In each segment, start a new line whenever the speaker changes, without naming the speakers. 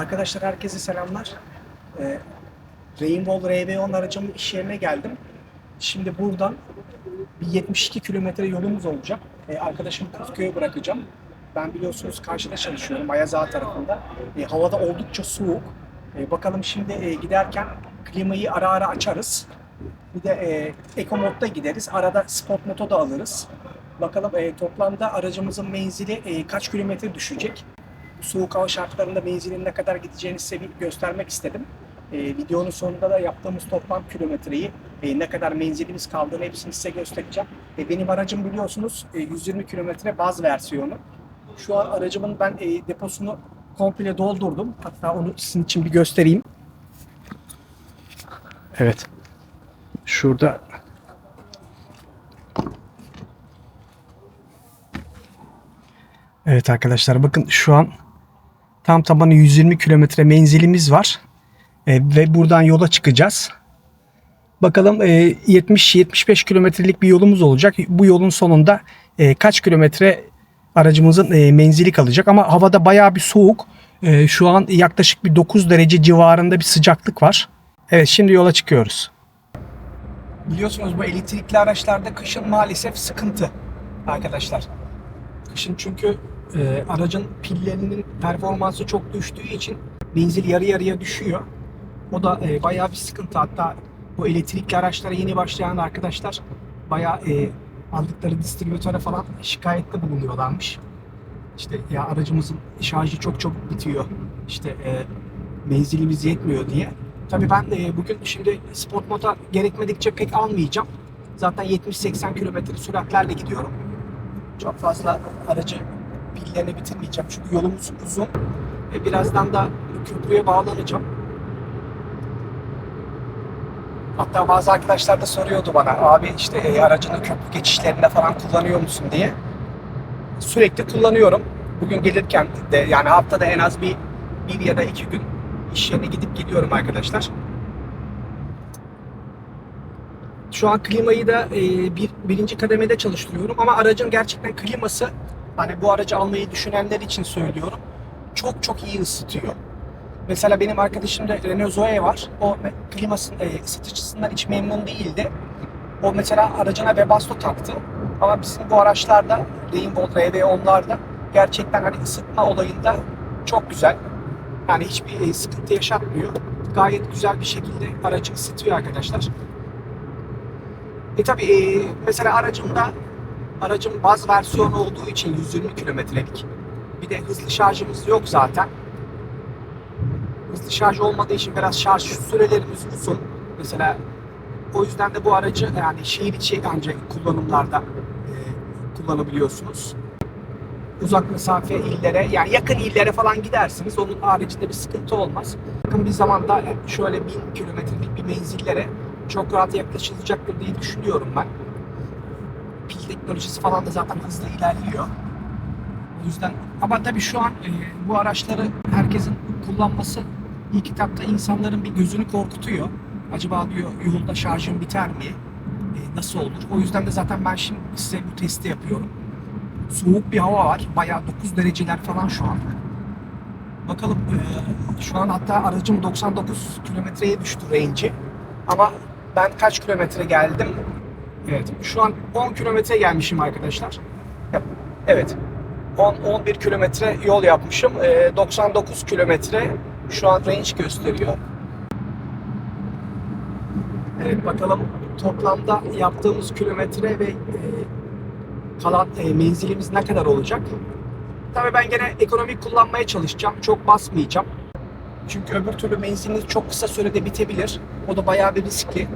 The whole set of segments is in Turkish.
Arkadaşlar herkese selamlar. Ee, Rainbow RB10 aracımın iş yerine geldim. Şimdi buradan bir 72 kilometre yolumuz olacak. Ee, arkadaşımı Kızköy'e bırakacağım. Ben biliyorsunuz karşıda çalışıyorum Ayaz Ağa tarafında. Ee, havada oldukça soğuk. Ee, bakalım şimdi e, giderken klimayı ara ara açarız. Bir de e, Eco modda gideriz. Arada Sport moto da alırız. Bakalım e, toplamda aracımızın menzili kaç kilometre düşecek? Soğuk hava şartlarında menzilin ne kadar gideceğini size bir göstermek istedim. Ee, videonun sonunda da yaptığımız toplam kilometreyi, e, ne kadar menzilimiz kaldığını hepsini size göstereceğim. E, benim aracım biliyorsunuz e, 120 kilometre baz versiyonu. Şu an aracımın ben e, deposunu komple doldurdum. Hatta onu sizin için bir göstereyim. Evet. Şurada Evet arkadaşlar bakın şu an tam tabanı 120 kilometre menzilimiz var. E, ve buradan yola çıkacağız. Bakalım e, 70-75 kilometrelik bir yolumuz olacak. Bu yolun sonunda e, kaç kilometre aracımızın e, menzili kalacak. Ama havada bayağı bir soğuk. E, şu an yaklaşık bir 9 derece civarında bir sıcaklık var. Evet şimdi yola çıkıyoruz. Biliyorsunuz bu elektrikli araçlarda kışın maalesef sıkıntı arkadaşlar. Kışın çünkü e, aracın pillerinin performansı çok düştüğü için menzil yarı yarıya düşüyor. O da e, bayağı bir sıkıntı. Hatta bu elektrikli araçlara yeni başlayan arkadaşlar bayağı e, aldıkları distribütöre falan şikayette bulunuyorlarmış. İşte ya aracımızın şarjı çok çok bitiyor. İşte e, menzilimiz yetmiyor diye. Tabii ben e, bugün şimdi sport moda gerekmedikçe pek almayacağım. Zaten 70-80 kilometre süratlerle gidiyorum. Çok fazla aracı pillerini bitirmeyeceğim çünkü yolumuz uzun ve birazdan da köprüye bağlanacağım. Hatta bazı arkadaşlar da soruyordu bana abi işte e, aracını köprü geçişlerinde falan kullanıyor musun diye. Sürekli kullanıyorum. Bugün gelirken de yani haftada en az bir bir ya da iki gün iş yerine gidip geliyorum arkadaşlar. Şu an klimayı da e, bir, birinci kademede çalıştırıyorum ama aracın gerçekten kliması hani bu aracı almayı düşünenler için söylüyorum. Çok çok iyi ısıtıyor. Mesela benim arkadaşımda Renault Zoe var. O klimasının e, ısıtıcısından hiç memnun değildi. O mesela aracına Webasto taktı. Ama bizim bu araçlarda Rainbow RV10'larda gerçekten hani ısıtma olayında çok güzel. Yani hiçbir e, sıkıntı yaşatmıyor. Gayet güzel bir şekilde aracı ısıtıyor arkadaşlar. E tabi e, mesela aracımda aracım baz versiyonu olduğu için 120 kilometrelik. Bir de hızlı şarjımız yok zaten. Hızlı şarj olmadığı için biraz şarj sürelerimiz uzun. Mesela o yüzden de bu aracı yani şehir içi ancak kullanımlarda e, kullanabiliyorsunuz. Uzak mesafe illere yani yakın illere falan gidersiniz. Onun haricinde bir sıkıntı olmaz. Yakın bir zamanda şöyle bin kilometrelik bir menzillere çok rahat yaklaşılacaktır diye düşünüyorum ben. Pil teknolojisi falan da zaten hızlı ilerliyor. O yüzden ama tabii şu an e, bu araçları herkesin kullanması ilk etapta insanların bir gözünü korkutuyor. Acaba diyor yolda şarjım biter mi? E, nasıl olur? O yüzden de zaten ben şimdi size bu testi yapıyorum. Soğuk bir hava var. Bayağı 9 dereceler falan şu an. Bakalım e, şu an hatta aracım 99 kilometreye düştü range'i. Ama ben kaç kilometre geldim? Evet. Şu an 10 kilometre gelmişim arkadaşlar. Evet. 10-11 kilometre yol yapmışım. Ee, 99 kilometre şu an range gösteriyor. Evet bakalım toplamda yaptığımız kilometre ve e, kalan e, menzilimiz ne kadar olacak? Tabii ben gene ekonomik kullanmaya çalışacağım. Çok basmayacağım. Çünkü öbür türlü menziliniz çok kısa sürede bitebilir. O da bayağı bir riskli.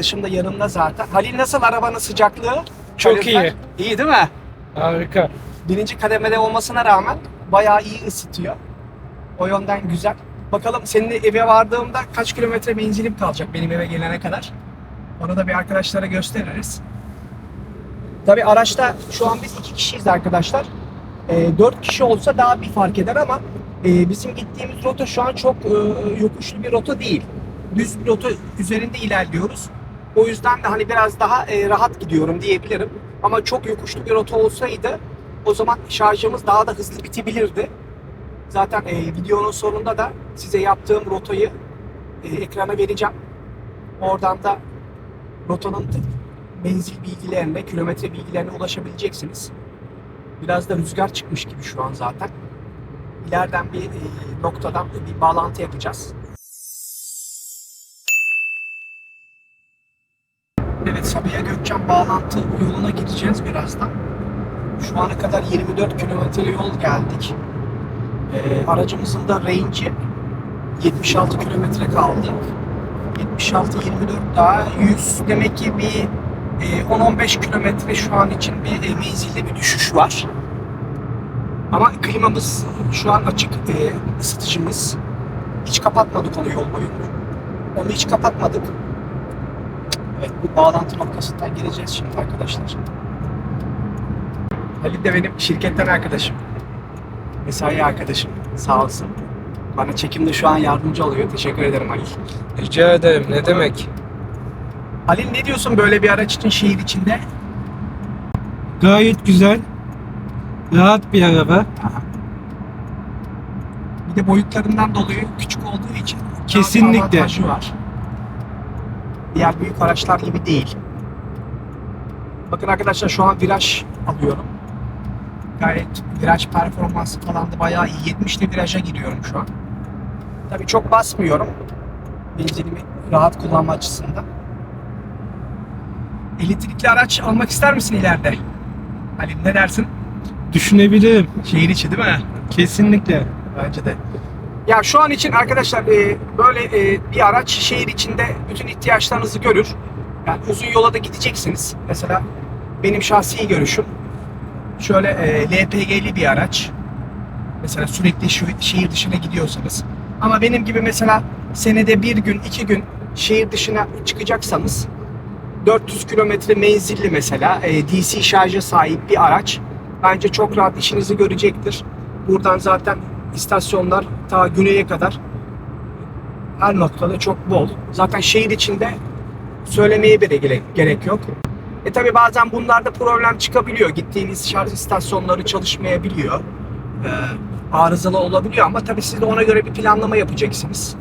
Arkadaşım da yanımda zaten. Halil nasıl arabanın sıcaklığı?
Çok
Kalorifer?
iyi.
İyi değil mi?
Harika.
Birinci kademede olmasına rağmen bayağı iyi ısıtıyor. O yönden güzel. Bakalım senin eve vardığımda kaç kilometre menzilim kalacak benim eve gelene kadar. Onu da bir arkadaşlara gösteririz. Tabi araçta şu an biz iki kişiyiz arkadaşlar. Ee, dört kişi olsa daha bir fark eder ama Ee, bizim gittiğimiz rota şu an çok e, yokuşlu bir rota değil. Düz bir rota üzerinde ilerliyoruz. O yüzden de hani biraz daha e, rahat gidiyorum diyebilirim. Ama çok yokuşlu bir rota olsaydı o zaman şarjımız daha da hızlı bitebilirdi. Zaten e, videonun sonunda da size yaptığım rotayı e, ekrana vereceğim. Oradan da rotanın menzil bilgilerine, kilometre bilgilerine ulaşabileceksiniz. Biraz da rüzgar çıkmış gibi şu an zaten. İleriden bir e, noktadan bir bağlantı yapacağız. Evet Sabiha Gökçen bağlantı yoluna gideceğiz birazdan. Şu ana kadar 24 kilometre yol geldik. E, aracımızın da range'i 76 kilometre kaldı. 76 24 daha 100 demek ki bir e, 10-15 kilometre şu an için bir e, menzilde bir düşüş var. Ama klimamız şu an açık, e, ısıtıcımız. Hiç kapatmadık onu yol boyu. Onu hiç kapatmadık. Evet bu bağlantı noktasından gireceğiz şimdi arkadaşlar. Halil de benim şirketten arkadaşım. Mesai arkadaşım. Sağ olsun. Bana çekimde şu an yardımcı oluyor. Teşekkür ederim Halil.
Rica ederim. Ne demek?
Halil ne diyorsun böyle bir araç için şehir içinde?
Gayet güzel. Rahat bir araba.
Bir de boyutlarından dolayı küçük olduğu için daha
Kesinlikle.
avantajı var. Diğer büyük araçlar gibi değil. Bakın arkadaşlar şu an viraj alıyorum. Gayet viraj performansı falan da bayağı iyi. 70'li viraja giriyorum şu an. Tabii çok basmıyorum. Benzinimi rahat kullanma açısından. Elektrikli araç almak ister misin ileride? Halil ne dersin?
Düşünebilirim.
Şehir içi değil mi?
Kesinlikle.
Bence de. Ya şu an için arkadaşlar e, böyle e, bir araç şehir içinde bütün ihtiyaçlarınızı görür. Yani uzun yola da gideceksiniz. Mesela benim şahsi görüşüm şöyle e, LPG'li bir araç. Mesela sürekli şu şehir dışına gidiyorsanız. Ama benim gibi mesela senede bir gün, iki gün şehir dışına çıkacaksanız 400 kilometre menzilli mesela e, DC şarja sahip bir araç bence çok rahat işinizi görecektir. Buradan zaten istasyonlar ta güneye kadar her noktada çok bol. Zaten şehir içinde söylemeye bile gere- gerek yok. E tabi bazen bunlarda problem çıkabiliyor. Gittiğiniz şarj istasyonları çalışmayabiliyor. Ee, arızalı olabiliyor ama tabi siz de ona göre bir planlama yapacaksınız.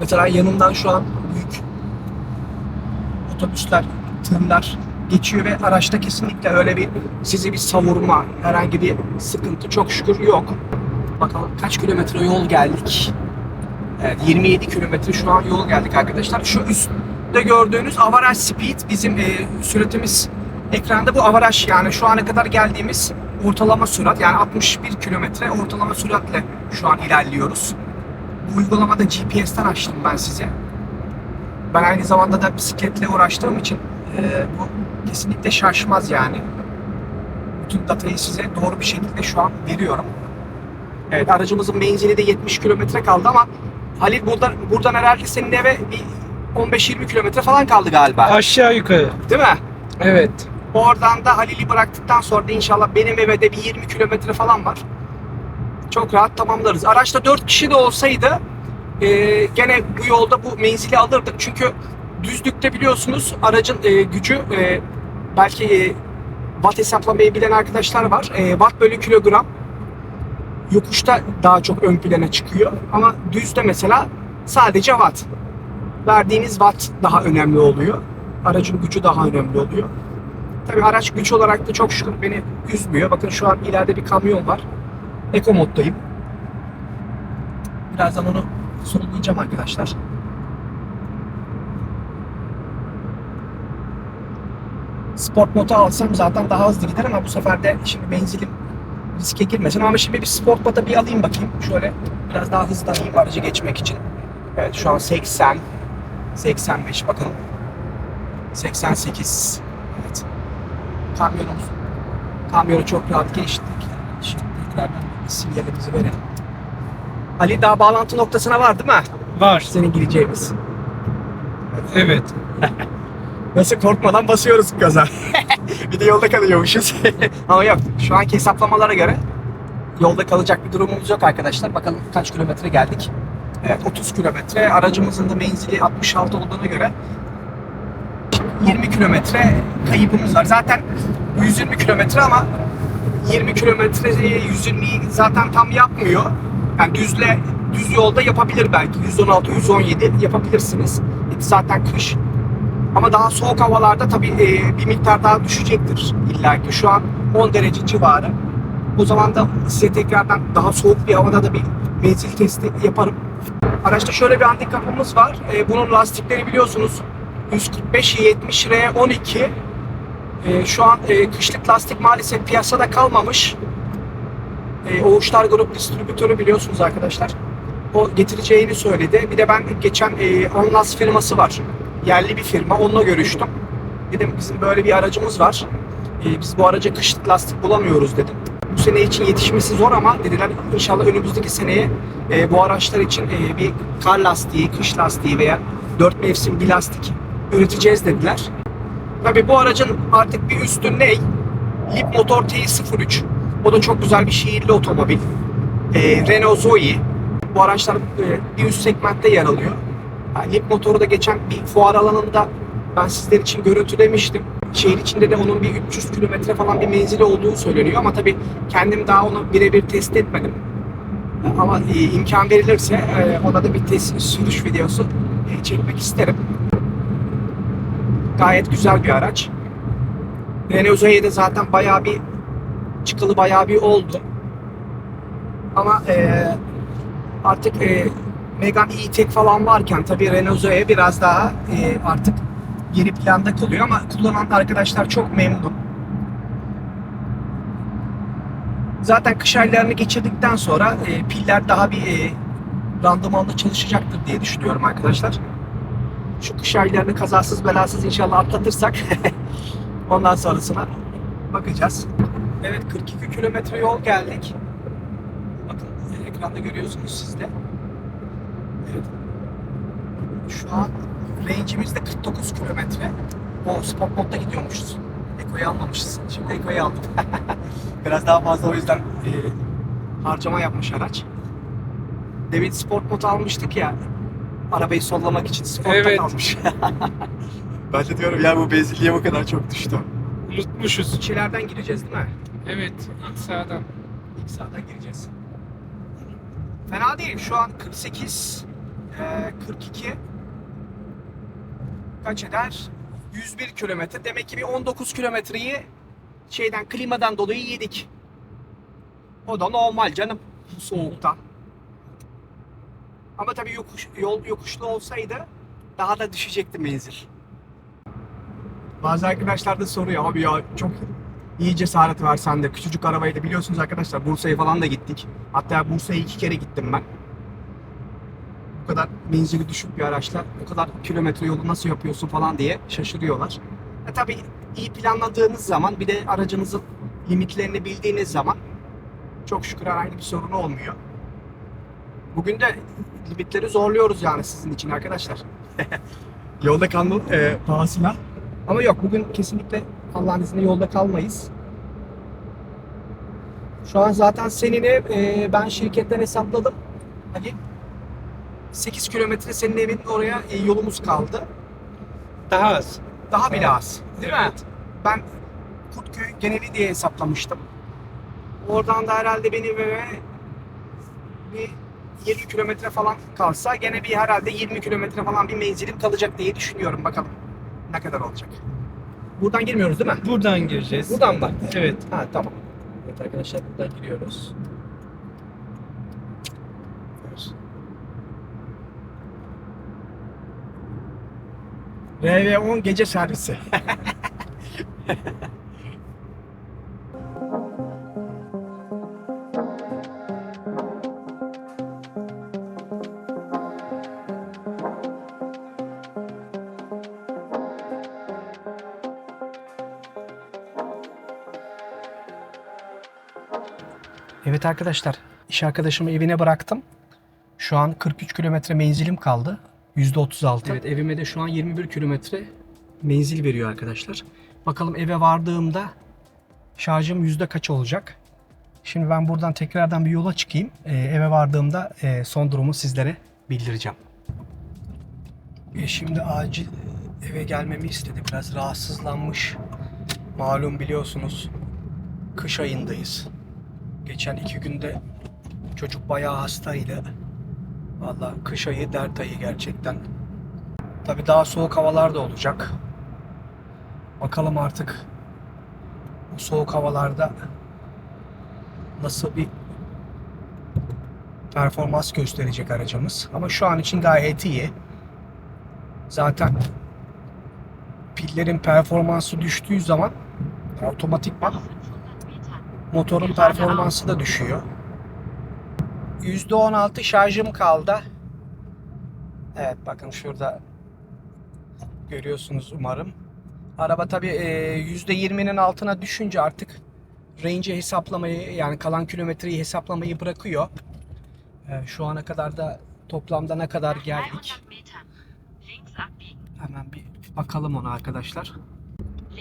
Mesela yanımdan şu an büyük otobüsler, tırlar geçiyor ve araçta kesinlikle öyle bir sizi bir savurma, herhangi bir sıkıntı çok şükür yok. Bakalım kaç kilometre yol geldik. Evet 27 kilometre şu an yol geldik arkadaşlar. Şu üstte gördüğünüz avaraj speed bizim e, süratimiz ekranda bu avaraj yani şu ana kadar geldiğimiz ortalama sürat yani 61 kilometre ortalama süratle şu an ilerliyoruz. Bu uygulamada GPS'ten açtım ben size. Ben aynı zamanda da bisikletle uğraştığım için e, bu kesinlikle şaşmaz yani. Bütün datayı size doğru bir şekilde şu an veriyorum. Evet aracımızın menzili de 70 kilometre kaldı ama Halil buradan, buradan herhalde senin eve bir 15-20 kilometre falan kaldı galiba.
Aşağı yukarı.
Değil mi?
Evet.
Oradan da Halil'i bıraktıktan sonra da inşallah benim eve de bir 20 kilometre falan var. Çok rahat tamamlarız. Araçta 4 kişi de olsaydı e, gene bu yolda bu menzili alırdık. Çünkü düzlükte biliyorsunuz aracın e, gücü e, belki e, watt hesaplamayı bilen arkadaşlar var. E, watt bölü kilogram yokuşta daha çok ön plana çıkıyor. Ama düzde mesela sadece watt. Verdiğiniz watt daha önemli oluyor. Aracın gücü daha önemli oluyor. Tabii araç güç olarak da çok şükür beni üzmüyor. Bakın şu an ileride bir kamyon var. Eko moddayım. Birazdan onu sollayacağım arkadaşlar. Sport modu alsam zaten daha hızlı gider ama bu sefer de şimdi menzilim riske girmesin. Ama şimdi bir sport moda bir alayım bakayım. Şöyle biraz daha hızlanayım aracı geçmek için. Evet şu an 80, 85 bakalım. 88. Evet. Kamyonumuz. Kamyonu çok rahat geçtik. Şimdi tekrardan sinyalimizi verelim. Ali daha bağlantı noktasına var değil mi?
Var.
Senin gireceğimiz.
Evet.
Nasıl korkmadan basıyoruz gaza. bir de yolda kalıyormuşuz. Ama yok. Şu anki hesaplamalara göre yolda kalacak bir durumumuz yok arkadaşlar. Bakalım kaç kilometre geldik. Evet 30 kilometre. Aracımızın da menzili 66 olduğuna göre 20 kilometre kaybımız var. Zaten 120 kilometre ama 20 kilometreyi 120'yi zaten tam yapmıyor. Yani düzle düz yolda yapabilir belki 116 117 yapabilirsiniz. Zaten kış. Ama daha soğuk havalarda tabii e, bir miktar daha düşecektir illa ki. Şu an 10 derece civarı. O zaman da size tekrardan daha soğuk bir havada da bir menzil testi yaparım. Araçta şöyle bir handikapımız var. E, bunun lastikleri biliyorsunuz 145 70 R12. E, şu an e, kışlık lastik maalesef piyasada kalmamış. E, Oğuşlar Grup distribütörü biliyorsunuz arkadaşlar. O getireceğini söyledi. Bir de ben geçen e, Onlas firması var. Yerli bir firma. Onunla görüştüm. Dedim bizim böyle bir aracımız var. E, biz bu araca kışlık lastik bulamıyoruz dedim. Bu sene için yetişmesi zor ama dediler inşallah önümüzdeki seneye e, bu araçlar için e, bir kar lastiği, kış lastiği veya dört mevsim bir lastik üreteceğiz dediler. Tabii bu aracın artık bir üstü ne? Lip Motor T03. O da çok güzel bir şehirli otomobil. E, Renault Zoe. Bu araçlar e, bir üst segmentte yer alıyor. Lip motoru da geçen bir fuar alanında ben sizler için görüntülemiştim. Şehir içinde de onun bir 300 kilometre falan bir menzili olduğu söyleniyor ama tabii kendim daha onu birebir test etmedim. Ama e, imkan verilirse e, ona da bir test sürüş videosu e, çekmek isterim. Gayet güzel bir araç. Renault Zoe'de zaten bayağı bir çıkalı bayağı bir oldu. Ama artık Megane E-Tech falan varken tabii Renault Zoe biraz daha e, artık geri planda kalıyor ama kullanan arkadaşlar çok memnun. Zaten kış aylarını geçirdikten sonra e, piller daha bir e, randımanlı çalışacaktır diye düşünüyorum arkadaşlar. Şu kış aylarını kazasız belasız inşallah atlatırsak ondan sonrasına bakacağız. Evet 42 kilometre yol geldik. Bakın ekranda görüyorsunuz siz de. Evet. Şu an range'imiz de 49 kilometre. O sport modda gidiyormuşuz. Eko'yu almamışız. Şimdi Eko'yu aldım. Biraz daha fazla o yüzden e, harcama yapmış araç. Demin sport mod almıştık ya. Arabayı sollamak için sportta
Evet.
kalmış. ben de diyorum ya bu benzinliğe bu kadar çok düştü.
Unutmuşuz.
Şeylerden gireceğiz değil mi?
Evet. ilk sağdan.
İlk sağdan gireceğiz. Fena değil. Şu an 48, eee, 42 kaç eder? 101 kilometre. Demek ki bir 19 kilometreyi şeyden klimadan dolayı yedik. O da normal canım bu soğukta. Ama tabii yokuş, yol yokuşlu olsaydı daha da düşecekti menzil. Bazı arkadaşlar da soruyor abi ya çok iyi cesaret var sende. Küçücük arabayla biliyorsunuz arkadaşlar Bursa'ya falan da gittik. Hatta Bursa'ya iki kere gittim ben. Kadar menzili düşük bir araçla bu kadar kilometre yolu nasıl yapıyorsun falan diye şaşırıyorlar. E tabi iyi planladığınız zaman bir de aracınızın limitlerini bildiğiniz zaman çok şükür herhangi bir sorun olmuyor. Bugün de limitleri zorluyoruz yani sizin için arkadaşlar. Yolda kalma e, pahasına. Ama yok bugün kesinlikle Allah'ın izniyle yolda kalmayız. Şu an zaten senini e, ben şirketten hesapladım. Hani 8 kilometre senin evin oraya e, yolumuz kaldı.
Daha az.
Daha bile az. Değil mi?
Evet.
Ben Kurtköy geneli diye hesaplamıştım. Oradan da herhalde benim eve bir 20 kilometre falan kalsa gene bir herhalde 20 kilometre falan bir menzilim kalacak diye düşünüyorum. Bakalım ne kadar olacak. Buradan girmiyoruz değil mi?
Buradan gireceğiz.
Buradan mı?
Evet.
Ha tamam. Evet arkadaşlar buradan giriyoruz. RV10 gece servisi. Evet arkadaşlar, iş arkadaşımı evine bıraktım. Şu an 43 kilometre menzilim kaldı. %36. Evet evime de şu an 21 kilometre menzil veriyor arkadaşlar. Bakalım eve vardığımda şarjım yüzde kaç olacak? Şimdi ben buradan tekrardan bir yola çıkayım. Ee, eve vardığımda e, son durumu sizlere bildireceğim. E, şimdi acil eve gelmemi istedi. Biraz rahatsızlanmış. Malum biliyorsunuz kış ayındayız. Geçen iki günde çocuk bayağı hastaydı. Valla kış ayı dert ayı gerçekten. Tabi daha soğuk havalar da olacak. Bakalım artık bu soğuk havalarda nasıl bir performans gösterecek aracımız. Ama şu an için gayet iyi. Zaten pillerin performansı düştüğü zaman otomatikman motorun performansı da düşüyor. %16 şarjım kaldı. Evet bakın şurada görüyorsunuz umarım. Araba tabi %20'nin altına düşünce artık range'i hesaplamayı yani kalan kilometreyi hesaplamayı bırakıyor. E, şu ana kadar da toplamda ne kadar geldik?
300 Metern links abbiegen.
Hemen bir bakalım ona arkadaşlar.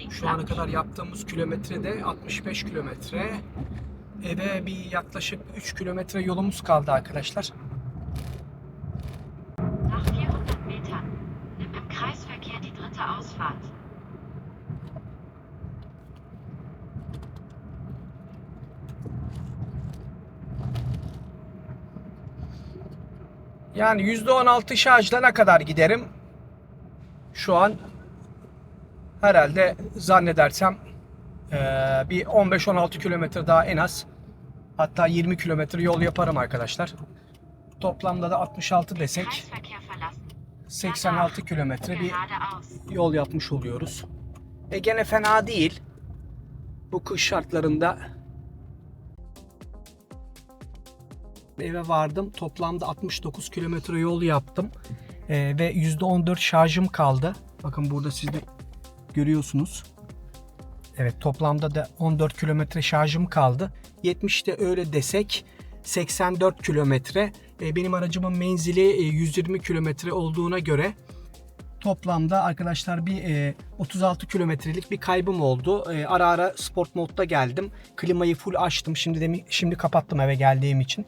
Şu ana kadar yaptığımız kilometrede 65 kilometre. Eve bir yaklaşık 3 kilometre yolumuz kaldı arkadaşlar.
Nach 400 Metern nimm im Kreisverkehr die dritte Ausfahrt.
Yani %16 şarjla ne kadar giderim? Şu an herhalde zannedersem bir 15-16 kilometre daha en az hatta 20 kilometre yol yaparım arkadaşlar. Toplamda da 66 desek
Kreisverkehr verlassen.
86 kilometre bir yol yapmış oluyoruz. E gene fena değil. Bu kış şartlarında eve vardım. Toplamda 69 kilometre yol yaptım. E, ve %14 şarjım kaldı. Bakın burada siz de görüyorsunuz. Evet toplamda da 14 kilometre şarjım kaldı. 70'te öyle desek 84 kilometre. E, benim aracımın menzili e, 120 kilometre olduğuna göre Toplamda arkadaşlar bir e, 36 kilometrelik bir kaybım oldu. E, ara ara sport modda geldim. Klimayı full açtım. Şimdi de şimdi kapattım eve geldiğim için.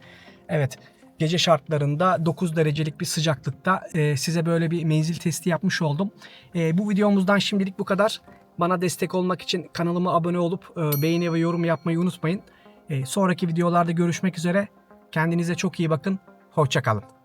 Evet. Gece şartlarında 9 derecelik bir sıcaklıkta e, size böyle bir menzil testi yapmış oldum. E, bu videomuzdan şimdilik bu kadar. Bana destek olmak için kanalıma abone olup e, beğeni ve yorum yapmayı unutmayın. E, sonraki videolarda görüşmek üzere. Kendinize çok iyi bakın. Hoşçakalın.